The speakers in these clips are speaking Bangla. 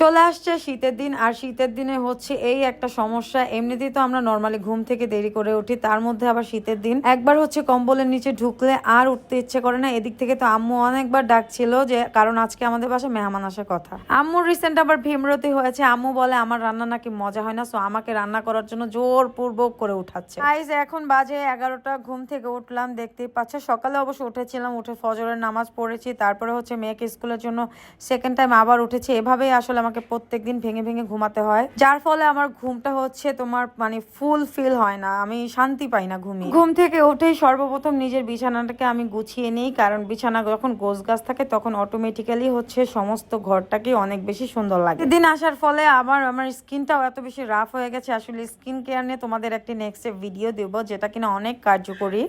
চলে আসছে শীতের দিন, আর শীতের দিনে হচ্ছে এই একটা সমস্যা। এমনিতেই তো আমরা নর্মালি ঘুম থেকে দেরি করে উঠি, তার মধ্যে আবার শীতের দিন। একবার হচ্ছে কম্বলের নিচে ঢুকলে আর উঠতে ইচ্ছে করে না। এদিক থেকে তো আম্মু অনেকবার ডাকছিল যে, কারণ আজকে আমাদের বাসায় মেহমান আসার কথা। আম্মুর রিসেন্ট আবার ভীমরতি হয়েছে। আম্মু বলে, আমার রান্না নাকি মজা হয় না সো আমাকে রান্না করার জন্য জোর পূর্বক করে উঠাচ্ছে। গাইজ এখন বাজে এগারোটা, ঘুম থেকে উঠলাম, দেখতেই পাচ্ছে। সকালে অবশ্য উঠেছিলাম, উঠে ফজরের নামাজ পড়েছি, তারপরে হচ্ছে মেয়েকে স্কুলের জন্য সেকেন্ড টাইম আবার উঠেছি। এভাবেই আসলে আমাকে প্রত্যেকদিন ভেঙে ভেঙে ঘুমাতে হয়। যার ফলে আমার ঘুমটা হচ্ছে তোমার মানে ফুল ফিল হয় না। আমি শান্তি পাই না ঘুমিয়ে। ঘুম থেকে উঠেই সর্বপ্রথম নিজের বিছানাটাকে আমি গুছিয়ে নিই, কারণ বিছানা যখন গোছ গাছ থাকে তখন অটোমেটিক্যালি হচ্ছে সমস্ত ঘরটাকে অনেক বেশি সুন্দর লাগে। দিন আসার ফলে আবার আমার স্কিনটাও এত বেশি রাফ হয়ে গেছে। আসলে স্কিন কেয়ার নিয়ে তোমাদের একটি নেক্সট ভিডিও দেবো, যেটা কিনা অনেক কার্যকরী।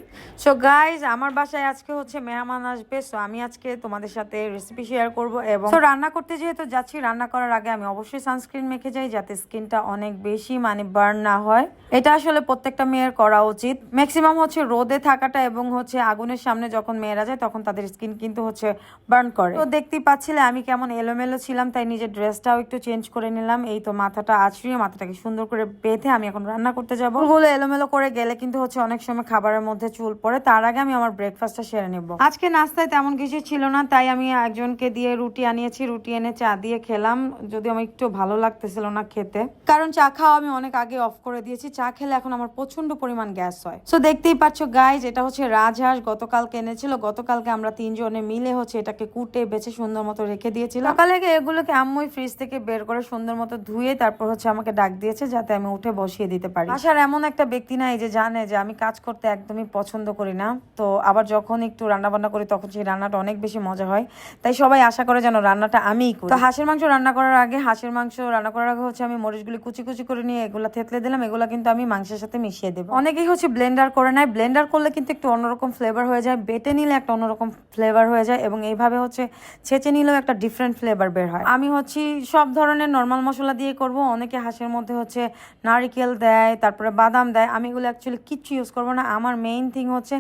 সো গাইজ আমার বাসায় আজকে হচ্ছে মেহমান আসবে। সো আমি আজকে তোমাদের সাথে রেসিপি শেয়ার করব এবং রান্না করতে যেহেতু যাচ্ছি, রান্না করার আগে আমি অবশ্যই সানস্ক্রিন মেখে যাই যাতে স্কিনটা অনেক বেশি মানে বার্ন না হয়। এটা আসলে প্রত্যেকটা মেয়ের করা উচিত। ম্যাক্সিমাম হচ্ছে রোদে থাকাটা এবং হচ্ছে আগুনের সামনে যখন মেয়েরা যায় তখন তাদের স্কিন কিন্তু হচ্ছে বার্ন করে। তো দেখতেই পাচ্ছিলে আমি কেমন এলোমেলো ছিলাম, তাই নিজের ড্রেসটাও একটু চেঞ্জ করে নিলাম। এই তো মাথাটা আছড়িয়ে মাথাটাকে সুন্দর করে বেঁধে আমি এখন রান্না করতে যাব। চুলগুলো এলোমেলো করে গেলে কিন্তু হচ্ছে অনেক সময় খাবারের মধ্যে চুল পড়ে। তার আগে আমি আমার ব্রেকফাস্টটা সেরে নেব। আজকে নাস্তায় তেমন কিছু ছিল না, তাই আমি একজনকে দিয়ে রুটি আনিয়েছি। রুটি এনে চা দিয়ে খেলাম। যদি আমার একটু ভালো লাগতেছিল না খেতে। কারণ চা খাওয়া আমি অনেক আগে অফ করে দিয়েছি, চা খেলে এখন আমার প্রচণ্ড পরিমাণ গ্যাস হয়। সো দেখতেই পাচ্ছ গাইজ এটা হচ্ছে রাজহাঁস, গতকালকে এনেছিল, গতকালকে আমরা তিনজনে মিলে হচ্ছে এটাকে কুটে, বেছে, সুন্দর মতো রেখে দিয়েছিলাম। সকালে এগুলোকে আম্মুই ফ্রিজ থেকে বের করে সুন্দর মতো ধুয়ে তারপর হচ্ছে আমাকে ডাক দিয়েছে যাতে আমি উঠে বসিয়ে দিতে পারি। আসার এমন একটা ব্যক্তি নাই যে জানে যে আমি কাজ করতে একদমই পছন্দ করি না। তো আবার যখন একটু রান্না বান্না করি, তখন সেই রান্নাটা অনেক বেশি মজা হয়। তাই সবাই আশা করে যেন রান্নাটা আমিই করি। তো হাঁসের মাংস রান্না করার আগে হাঁসের মাংস রান্না করার আগে হচ্ছে আমি মরিচগুলি কুচি কুচি করে নিয়ে এগুলো থেতলে দিলাম। এগুলো কিন্তু আমি মাংসের সাথে মিশিয়ে দেবো। অনেকেই হচ্ছে ব্লেন্ডার করে নেয়। ব্লেন্ডার করলে কিন্তু একটু অন্যরকম ফ্লেভার হয়ে যায়। বেটে নিলে একটা অন্যরকম ফ্লেভার হয়ে যায় এবং এইভাবে হচ্ছে ছেঁচে নিলেও একটা ডিফারেন্ট ফ্লেভার বের হয়। আমি হচ্ছে সব ধরনের নর্মাল মশলা দিয়ে করব। অনেকে হাঁসের মধ্যে হচ্ছে নারিকেল দেয়, তারপরে বাদাম দেয়। আমি এগুলো অ্যাকচুয়ালি কিচ্ছু ইউজ করব না। আমার মেইন থিং হচ্ছে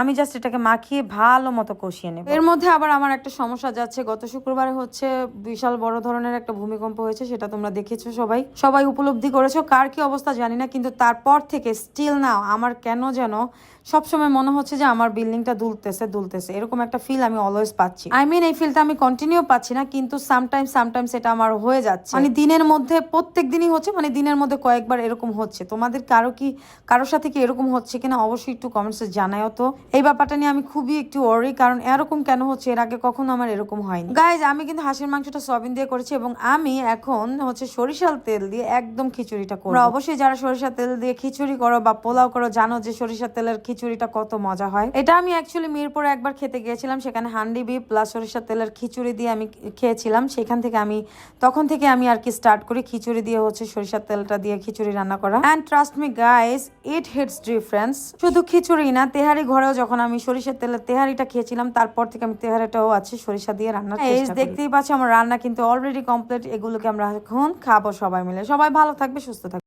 আমি জাস্ট এটাকে মাখিয়ে ভালো মতো কষিয়ে নেব। এর মধ্যে আবার আমার একটা সমস্যা যাচ্ছে। গত শুক্রবারে হচ্ছে বিশাল বড় ধরনের একটা ভূমিকম্প হয়েছে, সেটা তোমরা দেখেছ সবাই। সবাই উপলব্ধি করেছ, কার কি অবস্থা জানি না, কিন্তু তারপর থেকে স্টিল নাও আমার কেন যেন সবসময় মনে হচ্ছে যে আমার বিল্ডিংটা দুলতেছে দুলতেছে। এরকম একটা ফিল আমি অলওয়েজ পাচ্ছি। আই মিন এই ফিলটা আমি কন্টিনিউ পাচ্ছি না, কিন্তু সামটাইমস সামটাইমস এটা আমার হয়ে যাচ্ছে। মানে দিনের মধ্যে, প্রত্যেক দিনই হচ্ছে মানে দিনের মধ্যে কয়েকবার এরকম হচ্ছে। তোমাদের কারও কি, কারোর সাথে কি এরকম হচ্ছে কিনা অবশ্যই একটু কমেন্টসে জানাও তো। এই ব্যাপারটা নিয়ে আমি খুবই একটু ওরি কারণ এরকম কেন হচ্ছে? এর আগে কখনো আমার এরকম হয়নি। গাইজ আমি কিন্তু হাঁসের মাংসটা সয়াবিন দিয়ে করেছি এবং আমি এখন হচ্ছে সরিষার তেল দিয়ে একদম খিচুড়িটা করব। অবশ্যই যারা সরিষার তেল দিয়ে খিচুড়ি করো বা পোলাও করো জানো যে সরিষার তেলের খিচুড়িটা কত মজা হয়। এটা আমি অ্যাকচুয়ালি মিরপুরে একবার খেতে গিয়েছিলাম সেখানে হান্ডি বি প্লাস সরিষার তেলের খিচুড়ি দিয়ে আমি খেয়েছিলাম। সেখান থেকে আমি তখন থেকে আমি আর কি স্টার্ট করি খিচুড়ি দিয়ে হচ্ছে সরিষার তেলটা দিয়ে খিচুড়ি রান্না করা। And trust me guys it hits difference শুধু খিচুড়ি না তেহারি ঘরেও যখন আমি সরিষার তেলের তেহারিটা খেয়েছিলাম তারপর থেকে আমি তেহারিটাও আছে সরিষা দিয়ে রান্না দেখতেই পাচ্ছি আমার রান্না কিন্তু অলরেডি কমপ্লিট এগুলোকে আমরা এখন খাব সবাই মিলে। সবাই ভালো থাকবে সুস্থ থাকবে।